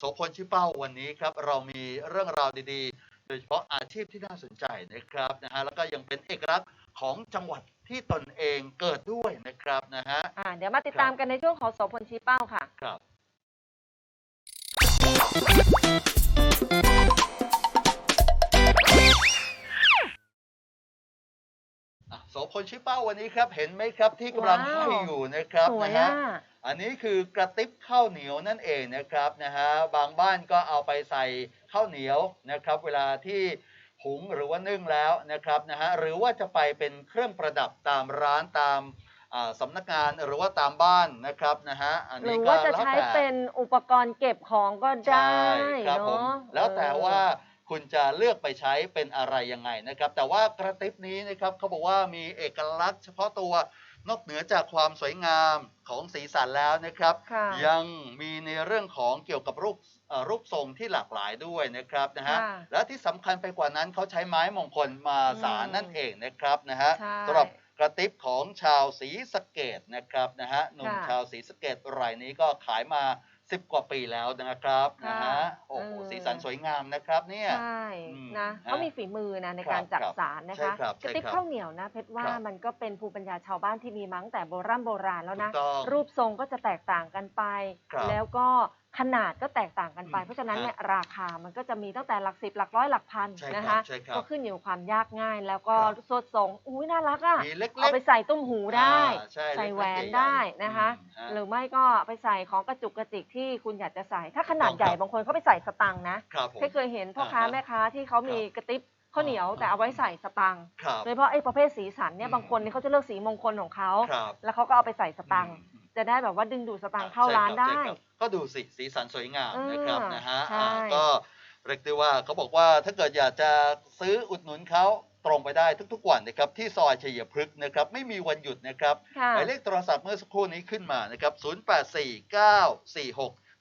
โสพลชิเป้าวันนี้ครับเรามีเรื่องราวดีๆ โดยเฉพาะอาชีพที่น่าสนใจนะครับนะฮะแล้วก็ยังเป็นเอกลักษณ์ของจังหวัดที่ตนเองเกิดด้วยนะครับนะฮะอ่าเดี๋ยวมาติดตามกันในช่วงของโสพลชี้เป้าค่ะ ครับ อะโสพลชิเป้าวันนี้ครับเห็นไหมครับที่กำลังว้าวห้อยอยู่นะครับสวยนะอะฮะอันนี้คือกระติบข้าวเหนียวนั่นเองนะครับนะฮะบางบ้านก็เอาไปใส่ข้าวเหนียวนะครับ เวลาที่หุงหรือว่านึ่งแล้วนะครับนะฮะหรือว่าจะไปเป็นเครื่องประดับตามร้านตามอ่าสำนักงานหรือว่าตามบ้านนะครับนะฮะอันหรืนี้อก็ว่าจะแล้วใช้แต่เป็นอุปกรณ์เก็บของก็ได้ใช่ครับผมเนาะแล้วแต่เออว่า คุณจะเลือกไปใช้เป็นอะไรยังไงนะครับ แต่ว่ากระติบนี้นะครับเขาบอกว่ามีเอกลักษณ์เฉพาะตัวนอกเหนือจากความสวยงามของสีสันแล้วนะครับค่ะยังมีในเรื่องของเกี่ยวกับรูปเอ่อรูปทรงที่หลากหลายด้วยนะครับนะฮะค่ะและที่สำคัญไปกว่านั้นเขาใช้ไม้มงคลมาสารอืมนั่นเองนะครับนะฮะใช่สำหรับกระติบของชาวศรีสะเกดนะครับนะฮะหนุ่มค่ะชาวศรีสะเกดรายนี้ก็ขายมา 10 กว่าปีแล้วนะครับนะค่ะฮะโอ้โหเออสีสันสวยงามนะครับเนี่ยใช่อืมนะฮะเขามีฝีมือนะในครับการจักครับสารนะใช่คะครับกระติบใช่ครับข้าวเหนียวนะเพชรว่าครับมันก็เป็นภูมิปัญญาชาวบ้านที่มีมาตั้งแต่โบราณโบราณแล้วนะถูกต้องรูปทรงก็จะแตกต่างกันไปครับแล้วก็ ขนาดก็แตกต่างกันไป อืมเพราะฉะนั้นฮะเนี่ยราคามันก็จะมีตั้งแต่หลักสิบหลักร้อยหลักพันใช่ครับนะคะใช่ครับก็ขึ้นอยู่กับความยากง่าย แล้วก็ครับสดทรงอุ้ยน่ารักอะมีเล็กๆเอาไปใส่ตุ้มหูได้ อ่าใช่ใส่เล็กๆแหวนใหญ่ๆได้นะคะ อืมฮะหรือไม่ก็ไปใส่ของกระจุกกระจิกที่คุณอยากจะใส่ ถ้าขนาดถูกต้องใหญ่ครับ บางคนเขาไปใส่สตังค์นะครับผม เคยเห็นพ่อค้าอ่าฮะแม่ค้าที่เขามีกระติบข้าวเหนียวอ่า แต่เอาไว้ใส่สตังค์ครับ โดยเฉพาะไอ้ประเภทสีสันเนี่อืยม บางคนนี่เขาจะเลือกสีมงคลของเขา ครับ แล้วเขาก็เอาไปใส่สตังค์ อืม จะได้แบบว่าดึงดูดสตังค์เข้าใช่ร้านคบได้ ใช่ครับก็ดูสิสีสันสวยงามเออนะครับนะฮะใช่อ่าก็เรียกได้ว่าเขาบอกว่าถ้าเกิดอยากจะซื้ออุดหนุนเขาตรงไปได้ทุกๆวันนะครับที่ซอยชัยพฤกษ์นะครับไม่มีวันหยุดนะครับ ค่ะ หมายเลขโทรศัพท์เมื่อสักครู่นี้ขึ้นมานะครับ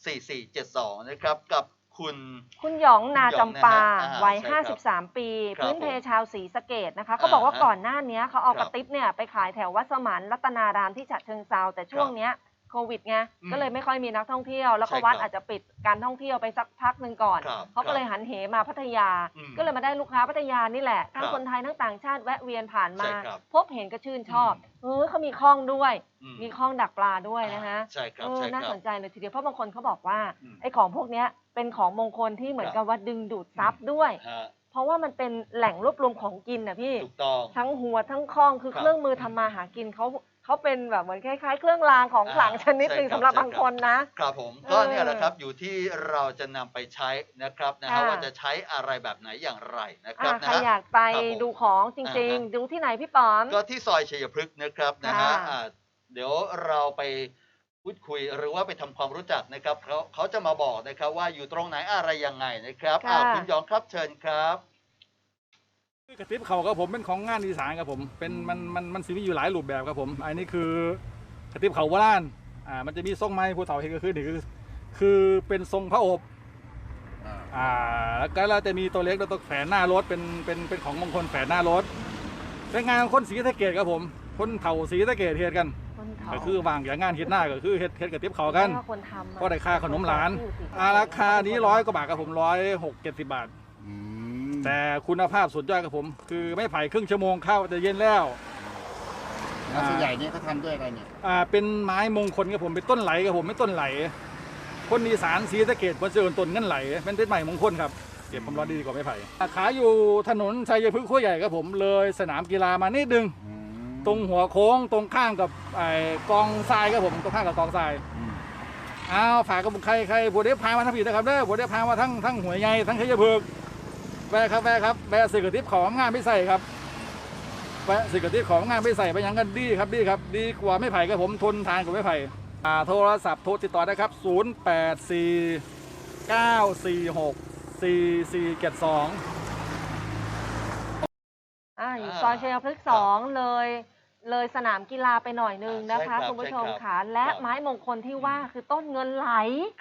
0849464472 นะครับ กับ คุณ คุณหยองนาจำปาคุณหยองนะฮะอ่าวัยใช่ครับ53 ปี ครับพื้นเพผมชาวศรีสะเกดนะคะเขาบอกว่าอ่าฮะก่อนหน้านี้เขาเอาคกรับระติบเนี่ยไปขายแถววัดสมานรัตนารามที่ฉะเชิงเซาแต่ช่วงเนี้ย โควิดไงอืมก็เลยไม่ค่อยมีนักท่องเที่ยว แล้วก็ใช่ครับวัดอาจจะปิดการท่องเที่ยวไปสักพักหนึ่งก่อนครับเขาก็เลยหันเหมาพัทยา อืมก็เลยมาได้ลูกค้าพัทยานี่แหละทั้งครับคนไทยทั้งต่างชาติแวะเวียนผ่านมา ใช่ครับ พบเห็นก็ชื่นชอบเออเขามีคลองด้วย อืมีคลองดักปลาด้วยนะคะใช่ครับเออใช่คน่ารับสนใจเลยทีเดียวเพราะบางคนเขาบอกว่าอืมไอ้ของพวกเนี้ยเป็นของมงคลที่เหมือนครักับบว่าดึงดูดทรัพย์ด้วย ฮะเพราะว่ามันเป็นแหล่งรวบรวมของกินนะพี่ ถูกต้อง ทั้งหัวทั้งคล้องคือครับเครื่องมือทำมาหากินเขา เขาเป็นแบบเหมือนคล้ายๆ เครื่องรางของขลังอ่าชนิดหนึ่งใช่ครับสำหรับใช่ครับบางคนนะ ครับผมเออก็เนี่ยแหละครับอยู่ที่เราจะนำไปใช้นะครับนะฮะค่ะว่าจะใช้อะไรแบบไหนอย่างไรนะครัอ่าบนะใครฮะ อยากไปครับผมดูของจริง อ่าฮะ ๆ ดูที่ไหนพี่ป๋อม ก็ที่ซอยชัยพฤกษ์นะครับนะฮะค่ะอ่าเดี๋ยวเราไปพูดคุยหรือว่าไปทำความรู้จักนะครับเขาเขาจะมาบอกนะครับว่าอยู่ตรงไหนอะไรยังไงนะครับค่ะ อ่าคุณหยองครับเชิญครับ กระติบเขาครับผมเป็นของงานอีสานครับผมเป็นมันมันมันสิมีอยู่หลายรูปแบบครับผมอันนี้คือกระติบเขาโบราณอ่ามันจะมีทรงไม้ผู้เฒ่าเห็นก็คือนี่คือคือเป็นทรงพระอบอ่าแล้วก็เราจะมีตัวเล็กแล้วตัวแฝนหน้ารถเป็นเป็นเป็นของมงคลแฝนหน้ารถเป็นงานของคนศรีสะเกดครับผม คนเฒ่าศรีสะเกดเฮ็ดกันคนเฒ่าก็คือวางอย่างงานเฮ็ดหน้าก็คือเฮ็ดเฮ็ดกระติบเขากันว่าคนทำอะก็ได้ค่าขนมหลานอยู่สิอ่าราคานี้ร้อยกว่าบาทครับผมร้อยหกเจ็ดสิบบาทอืม แต่คุณภาพสุดยอดครับผม คือไม่ไผ่ครึ่งชั่วโมงเข้าจะเย็นแล้วแล้วส่วนใหญ่เนี่ยเขาทำด้วยอะไรเนี่ยอ่าเป็นไม้มงคลครับผมเป็นต้นไหลครับผมเป็นต้นไหล คนอีสานศรีสะเกดคนเจริญต้นเงินไหลเป็นต้นใหม่มงคลครับเก็บผมรอดีกว่าไม้ไผ่ขายอยู่ถนนชัยพฤกษ์ขั้วใหญ่ครับผมเลยสนามกีฬามานิดนึงอืมตรงหัวโค้งตรงข้างกับไอ้กองทรายครับผมตรงข้างกับกองทรายอืมอ้าวฝากกับใครใครบัวเดฟพามาทั้งผีนะครับเด้อบัวเดฟพามาทั้งทั้งหัวยใหญ่ทั้งชัยพฤกษ์ แวะครับแวะครับแวะสื่อกระติบของงานไม่ใส่ครับแวะสิกระติของงานไปใส่ไปหยังกันดีครับดีครับ ดีกว่าไม่ไผ่ครับผมทนทานกว่าไม่ไผ่อ่าโทรศัพท์โทรติดต่อได้ครับ 0 8 4 9 4 6 4 4 7 2อ่าอยู่อ่าซอยชัยพฤกษ์สองเลย เลยสนามกีฬาไปหน่อยนึงอ่านะใช่ครัคะบคุณผู้ชมใช่ครับค่ะและครับ ไม้มงคลที่ว่าคือต้นเงินไหล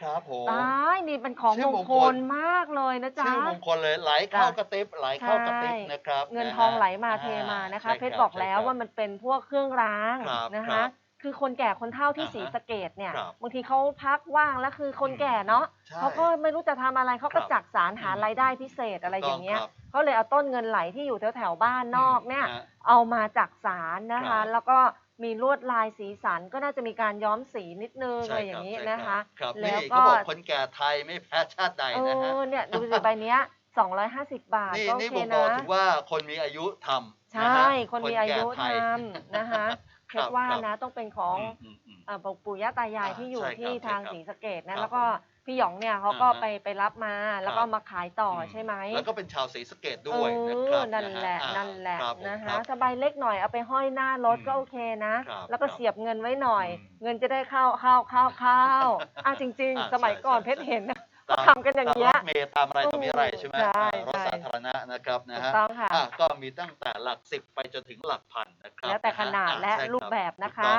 ครับผม ตายนี่เป็นของชื่มองมงคคล ลมากเลยนะจ๊ะ ชื่อมงคลเลยไหลเข้าจ้ะกระติบไหลเข้ากระติบใช่ นะครับเงินนะฮะทองไหลมาเทอ่มานะคะใช่เพชรรับอกแล้วใช่ว่ามันเป็นพวกเครื่องรางครับนะครัคะบเคคือคนแก่คนเฒ่าที่อ่าฮะศรีสะเกดเนี่ยครับบางทีเขาพักว่างแล้วคือคนแก่เนาะใช่เขาก็ไม่รู้จะทำอะไรเขาก็ครับ จักสารหาอืมรายได้พิเศษอะไรอย่างเงี้ย ถูกต้ เขาเลยเอาต้นเงินไหลที่อยู่แถวแถวๆบ้านนอกเนี่ยฮะเอามาจากสารนะครัคะบแล้วก็มีลวดลายสีสันก็น่าจะมีการย้อมสีนิดนึงใช่อะไรอย่างนี้นี้นะคะครับแล้นี่วเขาก็บอกคนแก่ไทยไม่แพ้ชาติใดเอนะฮะอเนี่ยดูสิใบเนี้ย250 บาทนี่ก็โอนี่เคบ่งบอกนะถึงว่าคนมีอายุทำใชนะฮะ่คนมีอายุแก่ไททำนะคะเพครับชรว่าครับนะต้องเป็นของอืมอืมเอ่อปู่ย่าตายายอ่าที่อยู่ใช่ครับที่ทางใช่ครับศรีสะเกดครันะบแล้วก็ พี่หยองเนี่ยเขาก็อ่าฮะ ไปไปรับมาแล้วก็ครับเอามาขายต่ออมใช่ไหมแล้วก็เป็นชาวศรีสะเกดเอด้วยนะครับอนั่นแหละอ่านั่นแหละครับผมนะครัคะบสบายเล็กหน่อยเอาไปห้อยหน้ารถอืมก็โอเคนะ ครับแล้วก็ครับเสียบเงินไว้หน่อย อืมเงินจะได้เข้าเข้าเข้าเข้าอะจริง อ่าๆ สมัยก่อนใช่เพชรใช่ เห็นนะตามทำกันอย่างเงี้ยตามรถเมล์ตามอะไรต่อมีอะไรใช่ไหมใช่อ่ารถใช่ สาธารณะนะครับนะถูกฮะต้องค่ะ อะก็มีตั้งแต่หลักสิบไปจนถึงหลักพันนะครับแล้วแต่ขนาดอ่และใช่คบรูปแบบนะคะ ถูกต้อง